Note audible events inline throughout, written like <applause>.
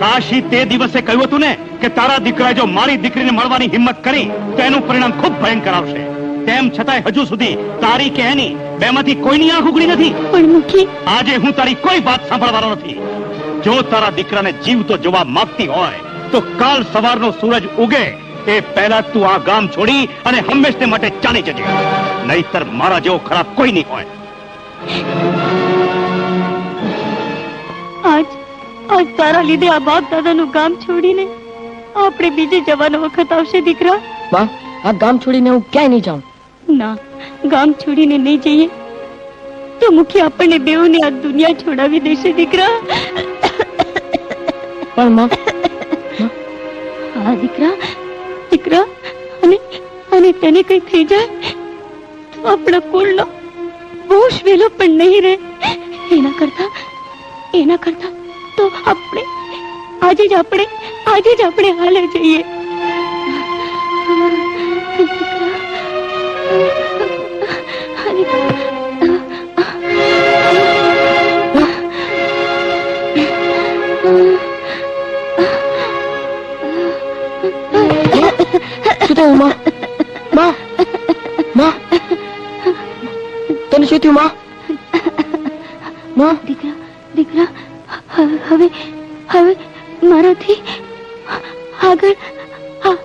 કાશી તે દિવસે કહ્યું હતું ને કે તારા દીકરા જો મારી દીકરીને મળવાની હિંમત કરી તો એનું પરિણામ ખૂબ ભયંકર આવશે. તેમ છતાંય હજુ સુધી તારી કે એની બેમાંથી કોઈની આંખ ઉગડી નથી. પણ મુખી? આજે હું તારી કોઈ વાત સાંભળવાનો નથી. જો તારા દીકરાને જીવતો જોવા માંગતી હોય તો કાલ સવારનો સૂરજ ઉગે એ પહેલા તું આ ગામ છોડી અને હંમેશને માટે ચાલી જજે. નહીતર મારા જેવો ખરાબ કોઈ નહીં હોય. આજ આજ તારા લીધે આ બાપ દાદાનું ગામ છોડીને આપણે બીજે જવાનો વખત આવશે દીકરા. બા આ ગામ છોડીને હું ક્યાંય નહીં જાઉં? ના ગામ છોડીને નહીં જઈએ. તો મુખી આપણને બેઉને આ દુનિયા છોડાવી દેશે દીકરા. પણ માં હા દીકરા. દીકરા અને અને તેને કઈ થઈ જાય? આપણા કુળનો વંશ વેલો પણ નહીં રહે એના કરતા એના કરતા તો આપણે આજે જ આપણે આજે જ આપણે હાલે જઈએ તને શું થયું માં માં દીકરા દીકરા હ- હવે હવે મારાથી આગળમાં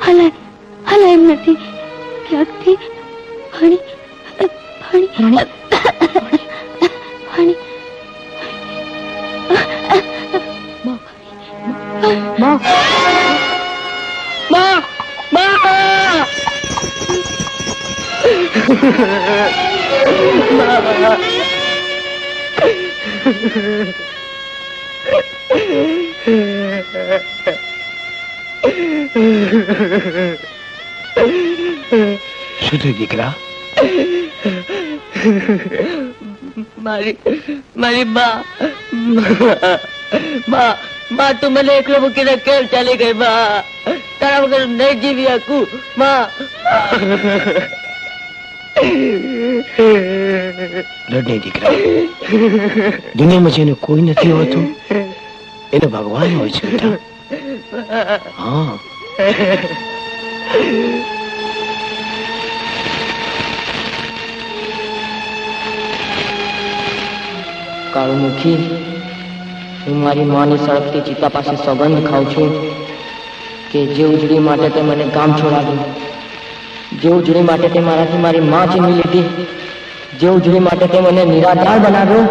હલાય હલાય એમ નથી ક્યાંકથી પાણી પાણી રાણી પાણી માં માં શું થયું દીકરા? મારી મારી બા બા બા, તું મને એકલો મૂકીને કેમ ચાલી ગઈ, બા? તારા વગર નહીં જીવી શકું, બા. રડની દીકરા. દુનિયામાં જેને કોઈ નથી હોતું, એને ભગવાન હોય છે કાળુમુખી, હું મારી માની સળગતી ચિતા પાસે સોગંદ ખાઉં છું કે જે ઉજળી માટે તે મને ગામ છોડાવ્યું જે ઉજળી માટે તે મારાથી મારી માં છીનવી લીધી. જે ઉજળી માટે તે મને નિરાધાર બનાવ્યો.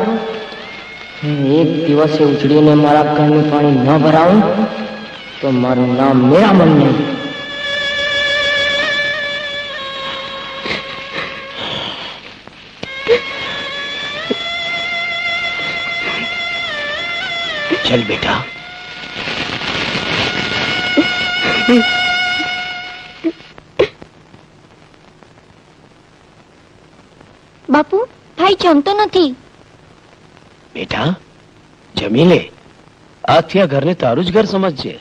એક દિવસે ઉજળીને મારા ઘરનું પાણી ન ભરાવું, તો મારું નામ મેરામન નહીં. ચલ બેટા. બાપુ ભાઈ જમતો નથી. બેટા જમી લે. આજથી આ ઘરને તારું જ ઘર સમજજે.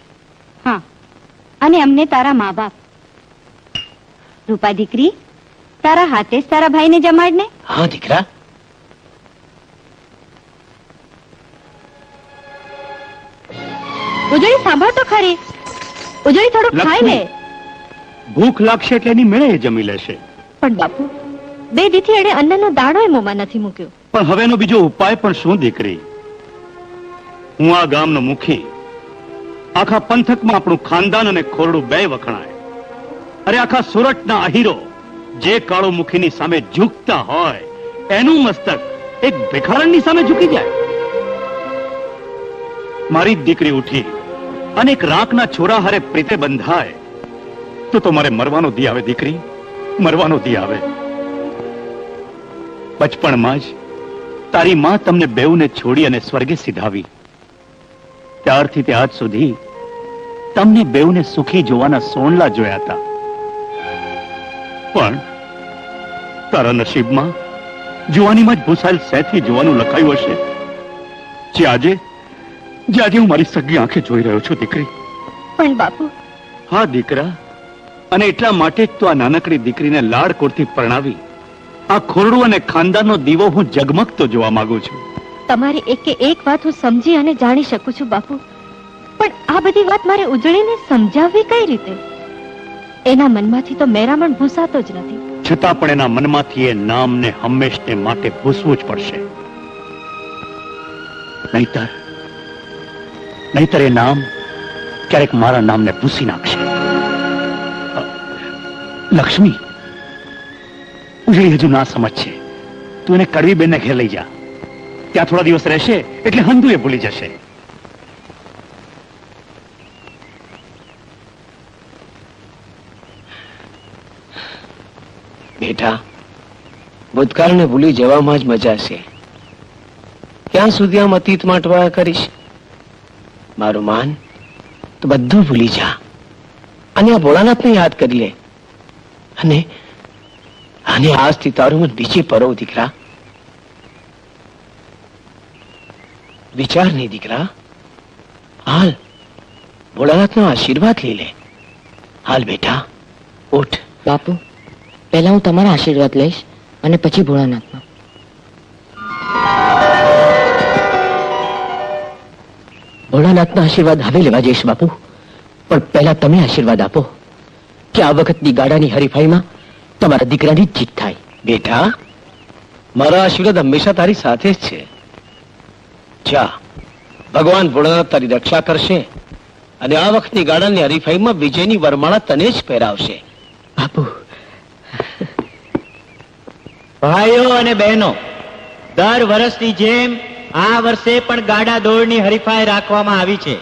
હા. અને અમને તારા મા બાપ રૂપા દીકરી તારા હાથે જ તારા ભાઈને જમાડ ને હા દીકરા. ઉજળી સાંભળ તો ખરી. ઉજળી થોડું ખાઈ લે. ભૂખ લાગશે એટલે એની મેળે જમી લેશે. પણ બાપુ બે એડે અન્નનો દાણો મોમાં નથી મૂક્યો. પણ હવેનો બીજો ઉપાય પણ શું, દીકરી? હું આ ગામનો મુખી. આખા પંથકમાં આપણું ખાનદાન અને ખોરડું બે વખણાય. અરે આખા સુરતના અહીરો, જે કાળો મુખીની સામે ઝૂકતા હોય, એનું મસ્તક એક ભિખારણની સામે ઝૂકી જાય. મારી દીકરી ઉઠી અને એક રાખના છોરા હારે પ્રીતે બંધાય. તો તો મારે મરવાનો દી આવે, દીકરી. મરવાનો દી આવે. બચપણમાં જ તારી માં તમને બેઉને છોડી અને સ્વર્ગે સીધાવી. ત્યારથી તે આજ સુધી તમને બેઉને સુખી જોવાના સોણલા જોયા હતા. પણ તારા નસીબમાં જુવાનીમાં જ ભૂસાયેલ સેથી જોવાનું લખાયું હશે. જે આજે જે આજે હું મારી સગી આંખે જોઈ રહ્યો છું દીકરી. પણ બાપુ. હા દીકરા. અને એટલા માટે જ તો આ નાનકડી દીકરીને લાડકોડથી પરણાવી. આ ખોરડું અને ખાનદાનનો દીવો હું જગમગતો જોવા માંગુ છું. તમારી એકે એક વાત હું સમજી અને જાણી શકું છું બાપુ. પણ આ બધી વાત મારે ઉજળીને સમજાવવી કઈ રીતે? એના મનમાંથી તો મેરામણ ભૂસાતો જ નથી. છતાં પણ એના મનમાંથી એ નામને હંમેશને માટે ભૂસવું જ પડશે. નહીતર નહીતર એ નામ ક્યારેક મારા નામને ભૂસી નાખશે. લક્ષ્મી ઉજળી હજુ ના સમજ છે. તું એને કડવી બેનને ઘેર લઈ જા. ત્યાં થોડા દિવસ રહેશે એટલે હંધુ એ ભૂલી જશે. બેટા, ભૂતકાળને ભૂલી જવામાં જ મજા છે. ક્યાં સુધી આમ અતીત માટવા કરીશ? મારું માન, તો બધું ભૂલી જા. અને આ ભોળાનાથને યાદ કરી લે. અને અને આજથી તારું મન બીજે પરો દીકરા. વિચાર નહીં દીકરા. હાલ ભોળાનાથનો આશીર્વાદ લઈ લે. હાલ બેટા ઉઠ. બાપુ પહેલા હું તમારા આશીર્વાદ લઈશ અને પછી ભોળાનાથનો. ભોળાનાથના આશીર્વાદ હવે લેવા જઈશ બાપુ. પણ પહેલા તમે આશીર્વાદ આપો કે આ વખતની ગાડાની હરીફાઈમાં તમારા દીકરાની જીત થાય. બેટા મારા આશીર્વાદ હંમેશા તારી સાથે જ છે. જા ભગવાન ભોળાનાથ તારી રક્ષા કરશે અને આ વખતની ગાડાની હરીફાઈમાં વિજયની વરમાળા તને જ પહેરાવશે. બાપુ. ભાઈઓ અને બહેનો દર વર્ષની જેમ આ વર્ષે પણ ગાડા દોડની હરીફાઈ રાખવામાં આવી છે.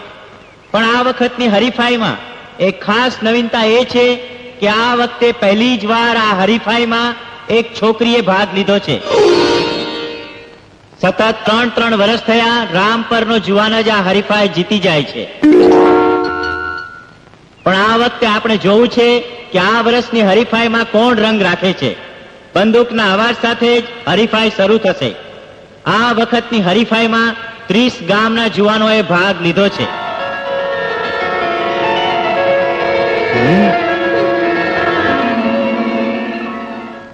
પણ આ વખતની હરીફાઈમાં એક ખાસ નવીનતા એ છે કે આ વખતે પહેલી જ વાર આ હરીફાઈમાં એક છોકરીએ ભાગ લીધો છે? સતત ત્રણ ત્રણ વર્ષ થયા, રામ પરનો જુવાન જ આ હરીફાઈ જીતી જાય છે. પણ આ વખતે આપણે જોવું છે કે આ વર્ષની હરીફાઈમાં કોણ રંગ રાખે છે. બંદૂકના અવાજ સાથે જ હરીફાઈ શરૂ થશે. આ વખતની હરીફાઈમાં ત્રીસ ગામના જુવાનોએ ભાગ લીધો છે.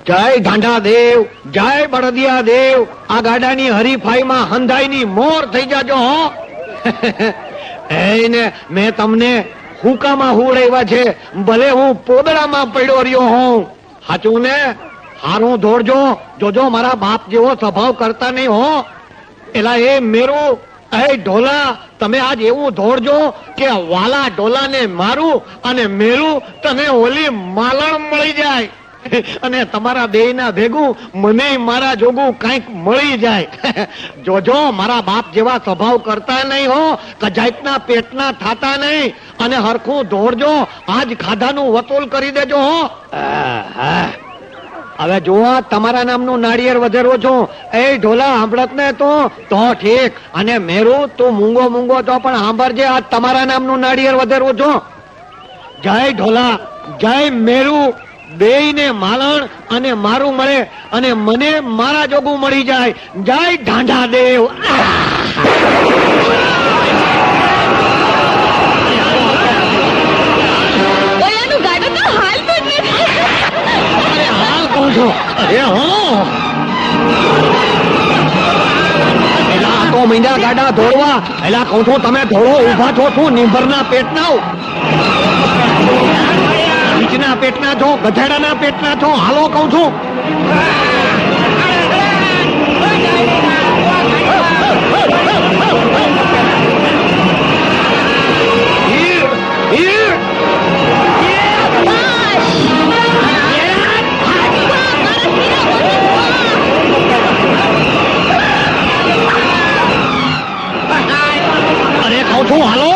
જય ઢાંઢા દેવ જય બળદિયા દેવ આ ગાડાની હરીફાઈમાં હંધાઈની મોર થઈ જાજો, હો. <laughs> એને મેં તમને હુકામાં હુવડાવ્યા છે. ભલે હું પોદડામાં પડ્યો રહ્યો હું સાચું ને? હારું દોડજો. જોજો, મારા બાપ જેવો સ્વભાવ કરતા નહીં, હો. એલા એ મેરું, એ ઢોલા, તમે આજ એવું દોડજો કે વાલા ઢોલાને મારું અને મેરું તને ઓલી માલણ મળી જાય. <laughs> અને તમારા ના ભેગું મને મારા જોગું કંઈક મળી જાય. <laughs> જોજો, મારા બાપ જેવા સ્વભાવ કરતા નહીં હો, કજાઈતના પેટના થાતા નહીં. અને હરખું દોડજો આજ ખાધાનું વસૂલ કરી દેજો હો. હવે જોવા તમારા નામનું નાળિયેર વધેરો છો. એ ઢોલા સાંભળત ને તું? તો ઠીક. અને મેરું, તું મૂંગો મૂંગો તો પણ સાંભળજે, આ તમારા નામનું નાળિયેર વધેરો છો. જય ઢોલા, જય મેરું. બેય ને માલણ અને મારું મળે અને મને મારા જોગું મળી જાય. જય ઢાંઢા દેવ. ગાડું અરે હો. એલા તો મીંડા ગાડા દોડવા એલા કહું છું તમે થોડો ઊભા છો છું નીંભરના પેટના નીચના પેટના છો ગધેડાના પેટના છો હાલો કહું છું. અરે કહું છું હાલો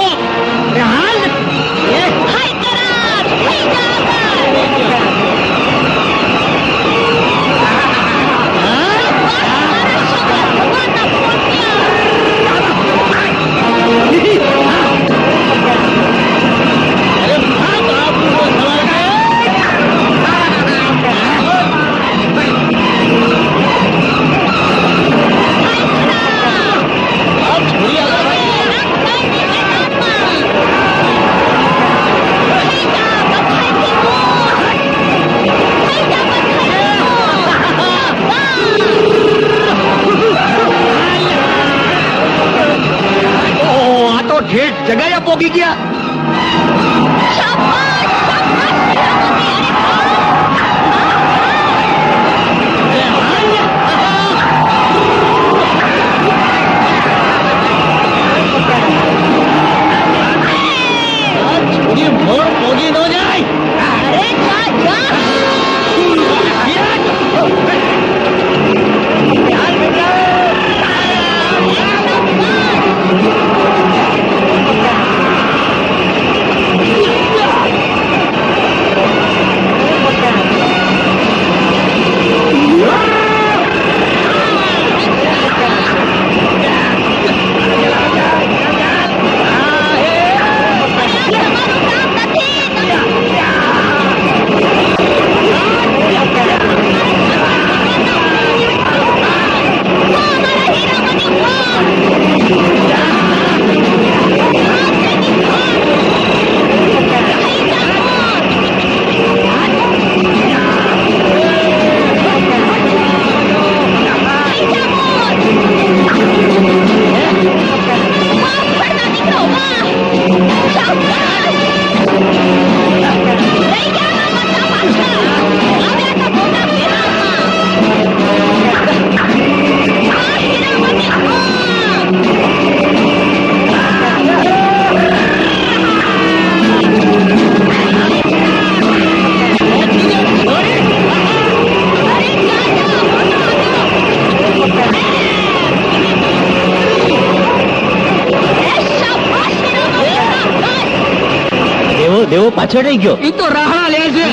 પાછળ ગયો. એ તો રાહણા લે છે.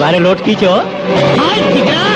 ભારે લોટકી છે હો. હાય દીકરા.